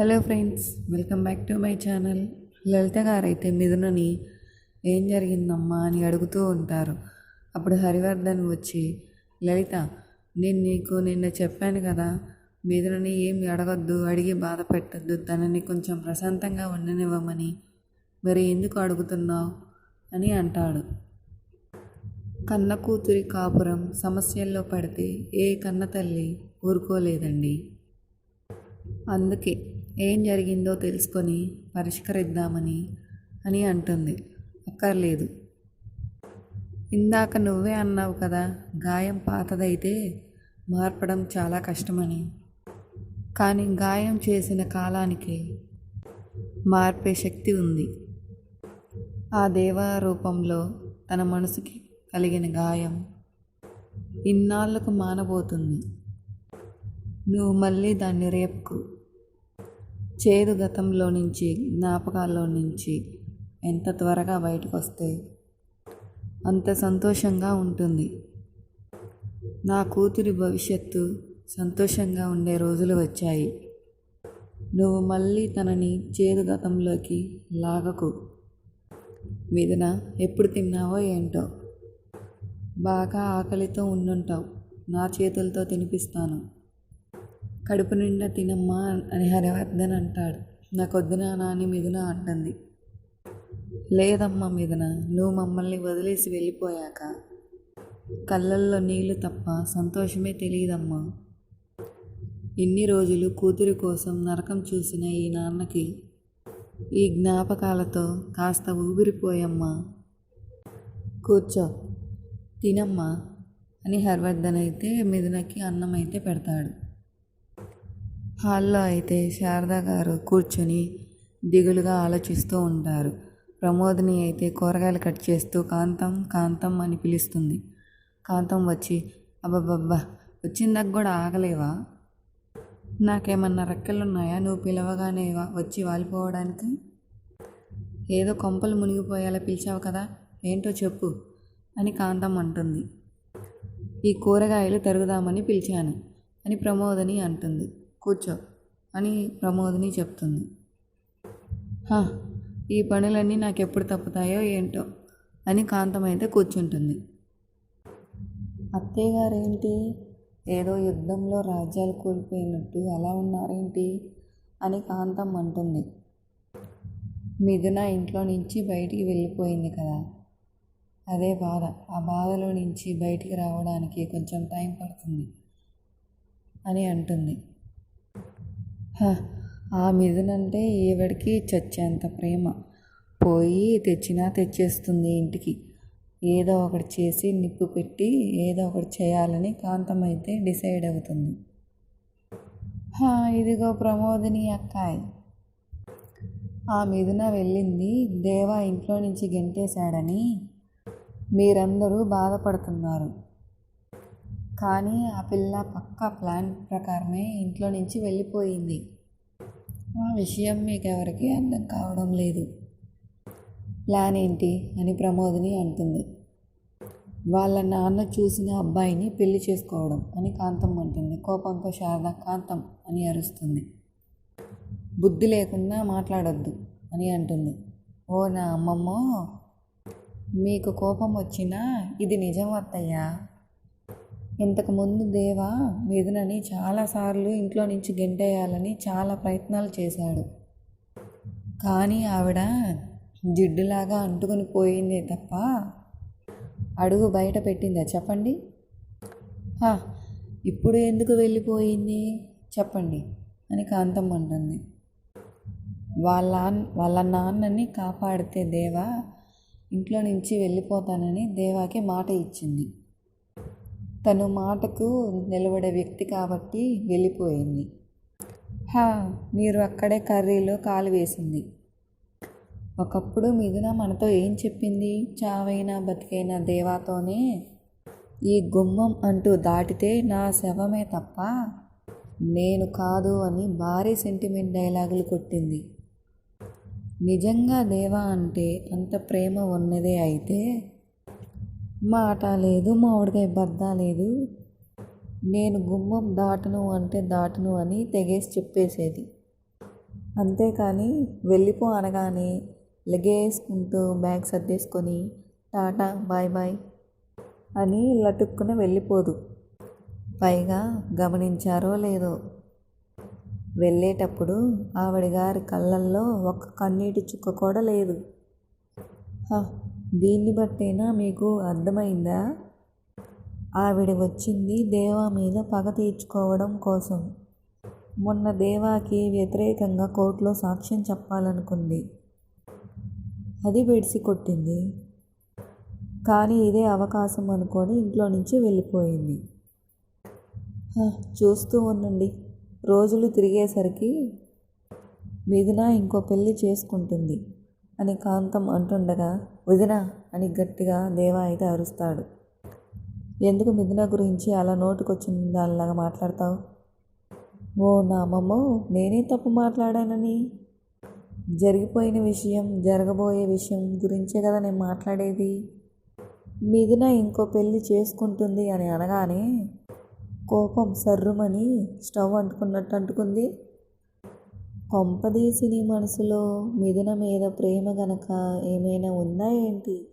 Hello friends welcome back to my channel. Lalitha గారు అయితే మిథునని ఏం జరిగిందమ్మా అని అడుగుతూ ఉంటారు. అప్పుడు హరివర్ధన్ వచ్చి లలిత నేను నీకు నిన్న చెప్పాను కదా మిథునని ఏమి అడగొద్దు అడిగి బాధ పెట్టద్దు తనని కొంచెం ప్రశాంతంగా ఉండనివ్వమని. మరి ఎందుకు అడుగుతున్నావు? అని అంటాడు. కన్న కూతురి కాపురం సమస్యల్లో పడితే ఏ కన్న తల్లి ఊరుకోలేదండి. అందుకే ఏం జరిగిందో తెలుసుకొని పరిష్కరిద్దామని అని అంటుంది. అక్కర్లేదు. ఇందాక నువ్వే అన్నావు కదా గాయం పాతదైతే మార్పడం చాలా కష్టమని. కానీ గాయం చేసిన కాలానికి మార్పే శక్తి ఉంది. ఆ దేవా రూపంలో తన మనసుకి కలిగిన గాయం ఇన్నాళ్ళకు మానబోతుంది. నువ్వు మళ్ళీ దాన్ని రేపుకు చేదు గతంలో నుంచి జ్ఞాపకాల్లో నుంచి ఎంత త్వరగా బయటకు వస్తే అంత సంతోషంగా ఉంటుంది. నా కూతురి భవిష్యత్తు సంతోషంగా ఉండే రోజులు వచ్చాయి. నువ్వు మళ్ళీ తనని చేదు గతంలోకి లాగకు. మీదన ఎప్పుడు తిన్నావో ఏంటో? బాగా ఆకలితో ఉండుంటావు. నా చేతులతో తినిపిస్తాను. కడుపు నిండా తినమ్మా అని హరివర్ధన్ అంటాడు. నాకు నాన్న అని మిథున అంటుంది. లేదమ్మా మిథున నువ్వు మమ్మల్ని వదిలేసి వెళ్ళిపోయాక. కళ్ళల్లో నీళ్ళు తప్ప సంతోషమే తెలియదమ్మా. ఇన్ని రోజులు కూతురి కోసం నరకం చూసిన ఈ నాన్నకి ఈ జ్ఞాపకాలతో కాస్త ఊపిరిపోయమ్మా కూర్చో తినమ్మా అని హర్వర్ధన్ అయితే మిథునకి అన్నం అయితే పెడతాడు. హాల్లో అయితే శారద గారు కూర్చొని దిగులుగా ఆలోచిస్తూ ఉంటారు. ప్రమోదిని అయితే కూరగాయలు కట్ చేస్తూ కాంతం కాంతం అని పిలుస్తుంది. కాంతం వచ్చి అబ్బబ్బబ్బా వచ్చిందాక కూడా ఆగలేవా? నాకేమన్నా రెక్కలున్నాయా? నువ్వు పిలవగానే వచ్చి వాలిపోవడానికి? ఏదో కొంపలు మునిగిపోయేలా పిలిచావు కదా ఏంటో చెప్పు అని కాంతం అంటుంది. ఈ కూరగాయలు తరుగుదామని పిలిచాను అని ప్రమోదని అంటుంది. కూర్చో అని ప్రమోదిని చెప్తుంది. "హా, ఈ పనులన్నీ నాకు ఎప్పుడు తప్పుతాయో ఏంటో అని కాంతం అయితే కూర్చుంటుంది. అత్తయ్య గారేంటి ఏదో యుద్ధంలో రాజ్యాలు కోల్పోయినట్టు అలా ఉన్నారేంటి? అని కాంతం అంటుంది. మిథున ఇంట్లో నుంచి బయటికి వెళ్ళిపోయింది కదా. అదే బాధ. ఆ బాధలో నుంచి బయటికి రావడానికి కొంచెం టైం పడుతుంది అని అంటుంది. ఆ మిథునంటే ఈవిడికి చచ్చేంత ప్రేమ? పోయి తెచ్చినా తెచ్చేస్తుంది ఇంటికి. ఏదో ఒకటి చేసి నిప్పు పెట్టి ఏదో ఒకటి చేయాలని కాంతమైతే డిసైడ్ అవుతుంది. "హా, ఇదిగో ప్రమోదిని అక్కాయ్. ఆ మిథున వెళ్ళింది. దేవా ఇంట్లో నుంచి గెంటేశాడని మీరందరూ బాధపడుతున్నారు. కానీ ఆ పిల్ల పక్కా ప్లాన్ ప్రకారమే ఇంట్లో నుంచి వెళ్ళిపోయింది. ఆ విషయం మీకెవరికి అర్థం కావడం లేదు. ప్లాన్ ఏంటి అని ప్రమోదిని అంటుంది. వాళ్ళ నాన్న చూసిన అబ్బాయిని పెళ్ళి చేసుకోవడం అని కాంతం అంటుంది. కోపంతో శారద కాంతం అని అరుస్తుంది. బుద్ధి లేకుండా మాట్లాడొద్దు అని అంటుంది. ఓ నా అమ్మమ్మో మీకు కోపం వచ్చినా ఇది నిజం అత్తయ్యా. ఇంతకుముందు దేవా మిథునని చాలాసార్లు ఇంట్లో నుంచి గెంటేయాలని చాలా ప్రయత్నాలు చేశాడు. కానీ ఆవిడ జిడ్డులాగా అంటుకుని పోయిందే తప్ప అడుగు బయట పెట్టిందా చెప్పండి? ఇప్పుడు ఎందుకు వెళ్ళిపోయింది? చెప్పండి అని కాంతం అంటుంది. వాళ్ళ వాళ్ళ నాన్నని కాపాడితే దేవా ఇంట్లో నుంచి వెళ్ళిపోతానని దేవాకి మాట ఇచ్చింది. తను మాటకు నిలబడే వ్యక్తి కాబట్టి వెళ్ళిపోయింది. హా మీరు అక్కడే కర్రీలో కాలు వేసింది. ఒకప్పుడు మిథున మనతో ఏం చెప్పింది? చావైనా బతికైనా దేవాతోనే? ఈ గుమ్మం అంటూ దాటితే నా శవమే తప్ప నేను కాదు అని భారీ సెంటిమెంట్ డైలాగులు కొట్టింది. నిజంగా దేవా అంటే అంత ప్రేమ ఉన్నదే అయితే మాట లేదు మామిడికాయ బద్ద లేదు. నేను గుమ్మం దాటను అంటే దాటను అని తెగేసి చెప్పేసేది. అంతేకాని వెళ్ళిపో అనగానే లెగేసుకుంటూ బ్యాగ్ సర్దేసుకొని టాటా బాయ్ బాయ్ అని లటుక్కున వెళ్ళిపోదు. పైగా గమనించారో లేదో. వెళ్ళేటప్పుడు ఆవిడ గారి కళ్ళల్లో ఒక్క కన్నీటి చుక్క కూడా లేదు. దీన్ని బట్టేనా మీకు అర్థమైందా? ఆవిడ వచ్చింది దేవా మీద పగ తీర్చుకోవడం కోసం. మొన్న దేవాకి వ్యతిరేకంగా కోర్టులో సాక్ష్యం చెప్పాలనుకుంది. అది బెడిసి కొట్టింది. కానీ ఇదే అవకాశం అనుకొని ఇంట్లో నుంచి వెళ్ళిపోయింది. చూస్తూ ఉండండి. రోజులు తిరిగేసరికి మిథున ఇంకో పెళ్ళి చేసుకుంటుంది. అని కాంతం అంటుండగా వదిన అని గట్టిగా దేవా అయితే అరుస్తాడు. ఎందుకు మిథున గురించి అలా నోటుకొచ్చింది దానిలాగా మాట్లాడతావు? ఓ నా అమ్మమ్మో నేనే తప్పు మాట్లాడానని. జరిగిపోయిన విషయం జరగబోయే విషయం గురించే కదా నేను మాట్లాడేది. మిథున ఇంకో పెళ్ళి చేసుకుంటుంది అని అనగానే కోపం సర్రుమని స్టవ్ అంటుకున్నట్టు అంటుకుంది. కొంపదీసి నీ మనసులో మిథున మీద ప్రేమ గనక ఏమైనా ఉందా ఏంటి?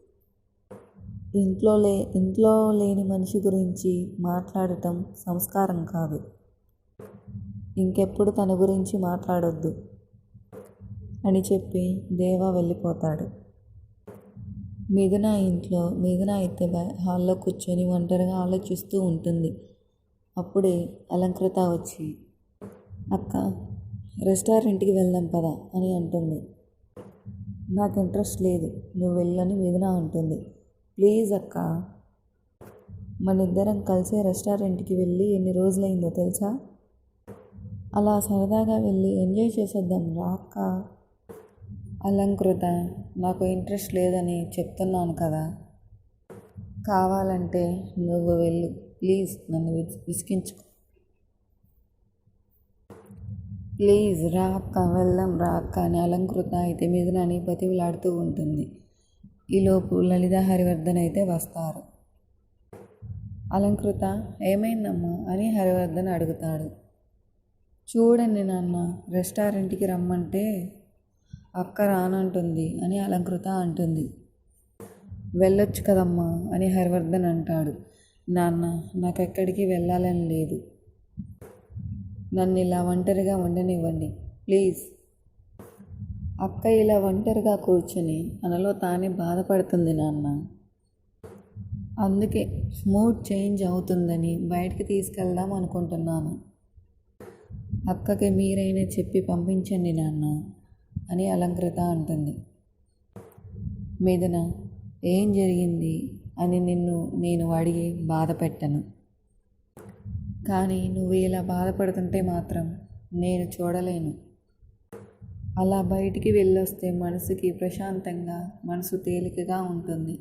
ఇంట్లో లే ఇంట్లో లేని మనిషి గురించి మాట్లాడటం సంస్కారం కాదు. ఇంకెప్పుడు తన గురించి మాట్లాడొద్దు అని చెప్పి దేవా వెళ్ళిపోతాడు. మిథున ఇంట్లో మిథున అయితే హాల్లో కూర్చొని ఒంటరిగా ఆలోచిస్తూ ఉంటుంది. అప్పుడే అలంకృత వచ్చి అక్క రెస్టారెంట్కి వెళ్దాం పద అని అంటుంది. నాకు ఇంట్రెస్ట్ లేదు. నువ్వు వెళ్ళని మిథున అంటుంది. ప్లీజ్ అక్క. మన ఇద్దరం కలిసే రెస్టారెంట్కి వెళ్ళి ఎన్ని రోజులైందో తెలుసా? అలా సరదాగా వెళ్ళి ఎంజాయ్ చేసేద్దాం రా అక్క. అలంకృత నాకు ఇంట్రెస్ట్ లేదని చెప్తున్నాను కదా. కావాలంటే నువ్వు వెళ్ళు. ప్లీజ్ నన్ను విసిగించుకో. ప్లీజ్ రా అక్క వెళ్దాం రా అక్క అని అలంకృత అయితే మిథునని బతివిలాడుతూ ఉంటుంది. ఈలోపు లలిత హరివర్ధన్ అయితే వస్తారు. అలంకృత ఏమైందమ్మా అని హరివర్ధన్ అడుగుతాడు. చూడండి నాన్న రెస్టారెంట్కి రమ్మంటే అక్క రానంటుంది అని అలంకృత అంటుంది. వెళ్ళొచ్చు కదమ్మా అని హరివర్ధన్ అంటాడు. నాన్న నాకు ఎక్కడికి వెళ్ళాలని లేదు. నన్ను ఇలా ఒంటరిగా ఉండనివ్వండి. ప్లీజ్. అక్క ఇలా ఒంటరిగా కూర్చొని తనలో తానే బాధపడుతుంది నాన్న. అందుకే మూడ్ చేంజ్ అవుతుందని బయటికి తీసుకెళ్దాం అనుకుంటున్నాను. అక్కకి మీరైనా చెప్పి పంపించండి నాన్న అని అలంకృత అంటుంది. మీదన ఏం జరిగింది అని నిన్ను నేను అడిగి బాధ పెట్టను. కానీ నువ్వు ఇలా బాధపడుతుంటే మాత్రం నేను చూడలేను. అలా బయటికి వెళ్ళొస్తే మనసుకి ప్రశాంతంగా మనసు తేలికగా ఉంటుంది.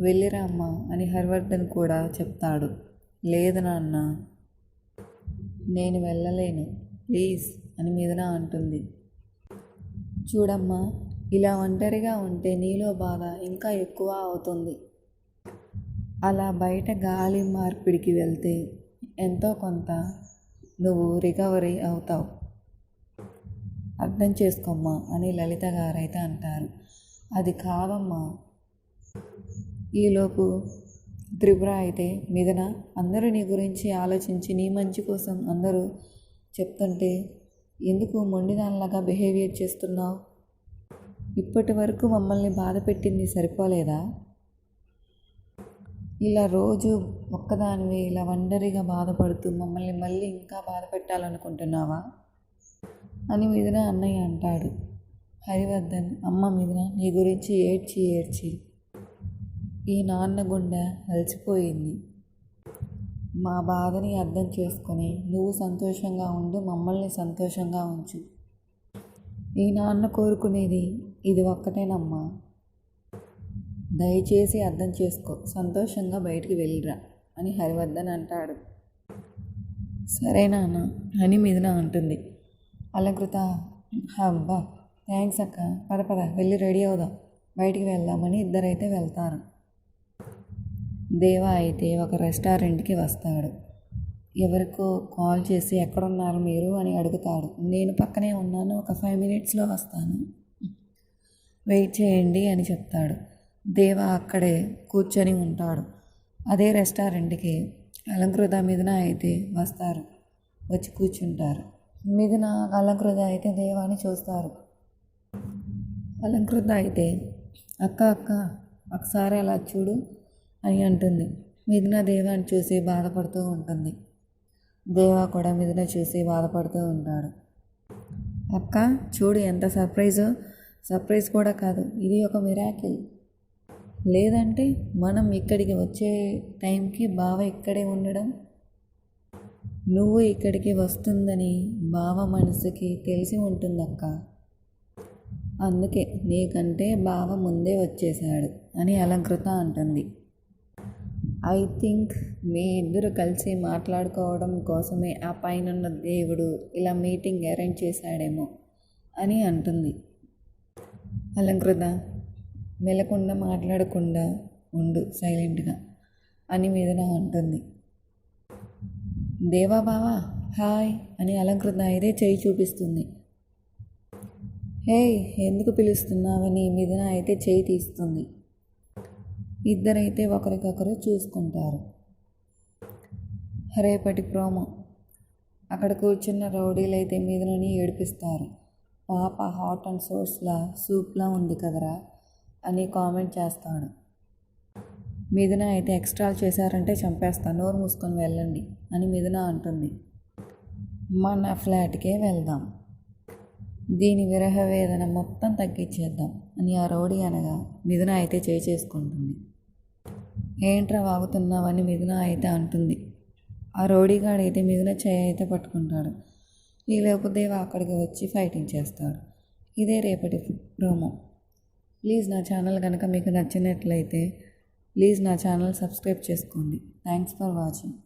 వెళ్ళిరా అమ్మా అని హర్వర్ధన్ కూడా చెప్తాడు. లేదు నాన్న నేను వెళ్ళలేను. ప్లీజ్ అని మీదన అంటుంది. చూడమ్మా ఇలా ఒంటరిగా ఉంటే నీలో బాధ ఇంకా ఎక్కువ అవుతుంది. అలా బయట గాలి మార్పిడికి వెళ్తే ఎంతో కొంత నువ్వు రికవరీ అవుతావు. అర్థం చేసుకోమ్మా అని లలిత గారైతే అంటారు. అది కాదమ్మా. ఈలోపు త్రిపుర అయితే మిథున అందరూ నీ గురించి ఆలోచించి నీ మంచి కోసం అందరూ చెప్తుంటే ఎందుకు మొండిదానిలాగా బిహేవియర్ చేస్తున్నావు? ఇప్పటి వరకు మమ్మల్ని బాధ పెట్టింది సరిపోలేదా? ఇలా రోజు ఒక్కదానివి ఇలా ఒంటరిగా బాధపడుతూ మమ్మల్ని మళ్ళీ ఇంకా బాధ పెట్టాలనుకుంటున్నావా అని మిథున అన్నయ్య అంటాడు. హరివర్ధన్ అమ్మ మిథున నీ గురించి ఏడ్చి ఏడ్చి. ఈ నాన్న గుండె అలసిపోయింది. మా బాధని అర్థం చేసుకొని నువ్వు సంతోషంగా ఉండు మమ్మల్ని సంతోషంగా ఉంచు. ఈ నాన్న కోరుకునేది ఇది ఒక్కటేనమ్మా. దయచేసి అర్థం చేసుకో. సంతోషంగా బయటికి వెళ్ళిరా అని హరివర్ధన్ అంటాడు. సరే నాన్న అని మిథున అంటుంది. అలంకృత అబ్బా థ్యాంక్స్ అక్క. పద పద వెళ్ళి రెడీ అవుదాం. బయటికి వెళ్దామని ఇద్దరైతే వెళ్తారు. దేవా అయితే ఒక రెస్టారెంట్కి వస్తాడు. ఎవరికో కాల్ చేసి ఎక్కడున్నారు మీరు? అని అడుగుతాడు. నేను పక్కనే ఉన్నాను. ఒక ఫైవ్ మినిట్స్లో వస్తాను. వెయిట్ చేయండి అని చెప్తాడు. దేవ అక్కడే కూర్చొని ఉంటాడు. అదే రెస్టారెంట్కి అలంకృత మిథున అయితే వస్తారు. వచ్చి కూర్చుంటారు. మిథున అలంకృత అయితే దేవాన్ని చూస్తారు. అలంకృత అయితే అక్క అక్క ఒకసారి అలా చూడు అని అంటుంది. మిథున దేవాన్ని చూసి బాధపడుతూ ఉంటుంది. దేవా కూడా మిథున చూసి బాధపడుతూ ఉంటాడు. అక్క చూడు ఎంత సర్ప్రైజో. సర్ప్రైజ్ కూడా కాదు. ఇది ఒక మిరాకిల్. లేదంటే మనం ఇక్కడికి వచ్చే టైంకి బావ ఇక్కడే ఉండడం? నువ్వు ఇక్కడికి వస్తుందని బావ మనసుకి తెలిసి ఉంటుందక్క. అందుకే నీకంటే బావ ముందే వచ్చేశాడు అని అలంకృత అంటుంది. ఐ థింక్ మీ ఇద్దరు కలిసి మాట్లాడుకోవడం కోసమే ఆ పైన దేవుడు ఇలా మీటింగ్ అరేంజ్ చేశాడేమో అని అంటుంది. అలంకృత మెలకుండా మాట్లాడకుండా ఉండు సైలెంట్గా అని మీదన అంటుంది. దేవా బావా హాయ్ అని అలంకృత అయితే చేయి చూపిస్తుంది. హే ఎందుకు పిలుస్తున్నావని మీదన అయితే చేయి తీస్తుంది. ఇద్దరైతే ఒకరికొకరు చూసుకుంటారు. రేపటి ప్రోమో. అక్కడ కూర్చున్న రౌడీలైతే మీదనని ఏడిపిస్తారు. పాప హాట్ అండ్ సోర్స్లా సూప్లా ఉంది కదరా. అని కామెంట్ చేస్తాడు. మిథున అయితే ఎక్స్ట్రాలు చేశారంటే చంపేస్తాను నోరు మూసుకొని వెళ్ళండి అని మిథున అంటుంది. మన ఫ్లాట్కే వెళ్దాం. దీని విరహ వేదన మొత్తం తగ్గించేద్దాం అని ఆ రౌడీ అనగా మిథున అయితే చేయి చేసుకుంటుంది. ఏంట్రా వాగుతున్నావని మిథున అయితే అంటుంది. ఆ రౌడీగాడు అయితే మిథున చేయి అయితే పట్టుకుంటాడు. ఈ లేకపోతే అక్కడికి వచ్చి ఫైటింగ్ చేస్తాడు. ఇదే రేపటి ప్రోమో. ప్లీజ్ నా ఛానల్ కనుక మీకు నచ్చినట్లయితే ప్లీజ్ నా ఛానల్ సబ్స్క్రైబ్ చేసుకోండి. Thanks for watching.